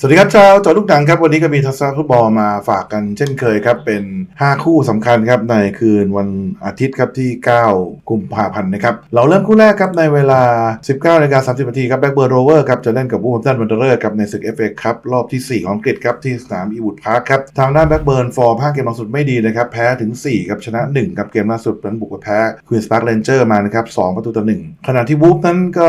สวัสดีครับชาวจอลูกหนังครับ วันนี้ก็มีทัศนฟุตบอลมาฝากกันเช่นเคยครับ เป็น 5 คู่สำคัญครับ ในคืนวันอาทิตย์ครับที่ 9 กุมภาพันธ์นะครับ เราเริ่มคู่แรกครับในเวลา 19นาฬิกา30นาทีครับแบ็กเบิร์นโรเวอร์ครับ จะเล่นกับวูฟแฮมป์ตันวันเดอร์ครับ ในศึกเอฟเอคัพรอบที่ 4 ของอังกฤษครับ ที่สนามอีวูดพาร์คครับ ทางด้านแบ็กเบิร์นฟอร์ม5เกมล่าสุดไม่ดีนะครับ แพ้ถึง 4 ครับชนะ 1 ครับเกมล่าสุดนั้นบุกไปแพ้ควีนสปาร์คเรนเจอร์มานะครับ2ประตูต่อ1ขณะที่วูฟนั้นก็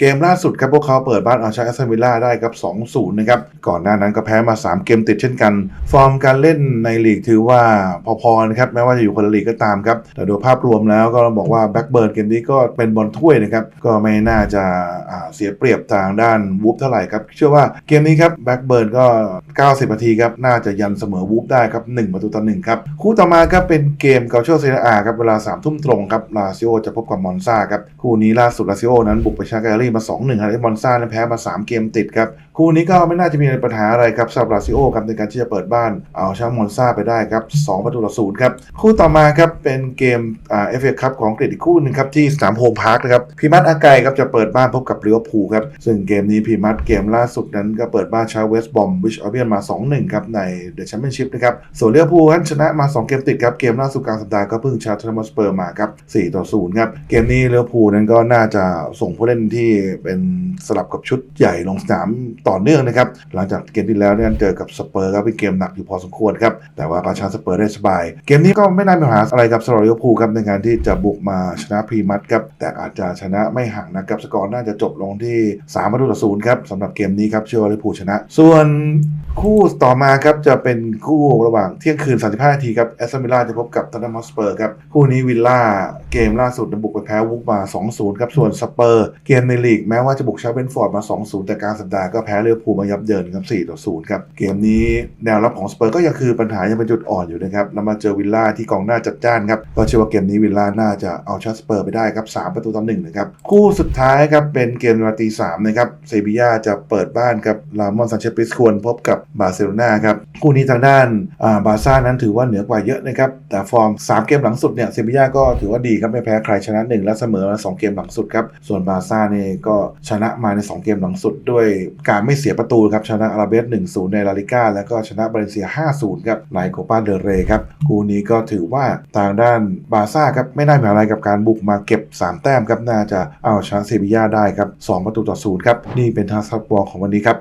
เกมล่าสุดครับพวกเขาเปิดบ้านเอาชนะแอสตันวิลล่าได้ครับ 2-0 นะครับ ก่อนหน้านั้นก็แพ้มา 3 เกมติดเช่นกัน ฟอร์มการเล่นในลีกถือว่าพอๆนะครับ แม้ว่าจะอยู่คนละลีกก็ตามครับ แต่โดยภาพรวมแล้วก็ต้องบอกว่าแบ็กเบิร์นเกมนี้ก็เป็นบอลถ้วยนะครับ ก็ไม่น่าจะาเสียเปรียบทางด้านวูฟเท่าไหร่ครับ เชื่อว่าเกมนี้ครับแบ็กเบิร์นก็ 90 นาทีครับ น่าจะยันเสมอวูฟได้ครับ1ประตูต่อ1ครับคู่ต่อมาครับเป็นเกมเกาเชอร์เซอาครับเวลา3ทุ่มตรงครับลาซิโอจะพบกับมอนซาครับคู่นี้ล่าสุดลาซิโอนั้นบุกไปชนะแกลลี่มา 2-1 ครับไอ้มอนซาแพ้มา 3 เกมติดครับ คู่นี้ก็ไม่น่าจะมีปัญหาอะไรครับสำหรับลาซิโอครับในการที่จะเปิดบ้านเอาชนะมอนซาไปได้ครับ 2 ประตูต่อ0ครับ คู่ต่อมาครับเป็นเกมเอฟเอคัพของอังกฤษอีกคู่หนึ่งครับที่สนามโฮมพาร์คนะครับพีมัตอาไกครับจะเปิดบ้านพบกับลิเวอร์พูลครับซึ่งเกมนี้พีมัตเกมล่าสุดนั้นก็เปิดบ้านชาเวสต์บอมวิชออเบียนมา 2-1 ครับในเดอะแชมเปี้ยนชิพนะครับส่วนลิเวอร์พูลนั้นชนะมา 2 เกมติดครับเกมล่าสุดกลางสัปดาห์ก็เพิ่งชนะทอมสเปอร์มาครับ4ต่อ0ครับเกมนี้ลิเวอร์พูลนั้นก็น่าจะส่งผู้เล่นที่เป็นสลับกับชุดใหญ่ลงสนามต่อเนื่องนะครับ หลังจากเกมที่แล้วเนี่ยเจอกับสเปอร์ก็เป็นเกมหนักอยู่พอสมควรครับ แต่ว่าก็ชนะสเปอร์ได้สบาย เกมนี้ก็ไม่น่ามีปัญหาอะไรกับสำหรับลิเวอร์พูลครับในการที่จะบุกมาชนะพรีมัตครับ แต่อาจจะชนะไม่ห่างนะครับสกอร์น่าจะจบลงที่3ประตูต่อศูนย์ครับสำหรับเกมนี้ครับเชื่อว่าลิเวอร์พูลชนะ ส่วน คู่ต่อมาครับจะเป็นคู่ระหว่างเที่ยงคืน 35 นาทีครับแอสตันวิลล่าจะพบกับทอตแนมฮอสเปอร์ครับ คู่นี้วิลล่าเกมล่าสุดบุกไปแพ้วุกมา 2-0 ครับ ส่วนสเปอร์เกมในลีกแม้ว่าจะบุกชาเบนฟอร์ดมา 2-0 แต่กลางสัปดาห์ก็แพ้ลิเวอพูมายับเยินครับ4ต่อ0ครับ เกมนี้แนวรับของสเปอร์ก็ยังคือปัญหายังเป็นจุดอ่อนอยู่นะครับ แล้วมาเจอวิลล่าที่กองหน้าจัดจ้านครับก็เชื่อว่าเกมนี้วิลล่าน่าจะเอาชนะสเปอร์ไปได้ครับ 3 ประตูต่อ1นะครับ คู่สุดท้ายครับเป็นเกมนาที3นะครับ เซบียาจะเปิดบ้านกับลามอนซานเชปิสควรพบกับบาร์เซโลนาครับคู่นี้ทางด้านอ่าบาร์ซ่านั้นถือว่าเหนือกว่าเยอะนะครับ แต่ฟอร์ม 3 เกมหลังสุดเนี่ยเซบีย่าก็ถือว่าดีครับไม่แพ้ใครชนะ 1 และเสมอมา2เกมหลังสุดครับ ส่วนบาร์ซ่าเนี่ยก็ชนะมาใน 2 เกมหลังสุด ด้วยการไม่เสียประตูครับชนะอาราเบส1-0 ในลาลิก้าแล้วก็ชนะบาเลนเซีย 5-0 ครับในโคปาเดลเรครับคู่นี้ก็ถือว่าทางด้านบาร์ซ่าครับไม่ได้มีอะไรกับการบุกมาเก็บ 3 แต้มครับน่าจะเอาชนะเซบีย่าได้ครับ2ประตูต่อ0ครับนี่เป็นทางซับบอลของวันนี้ครับ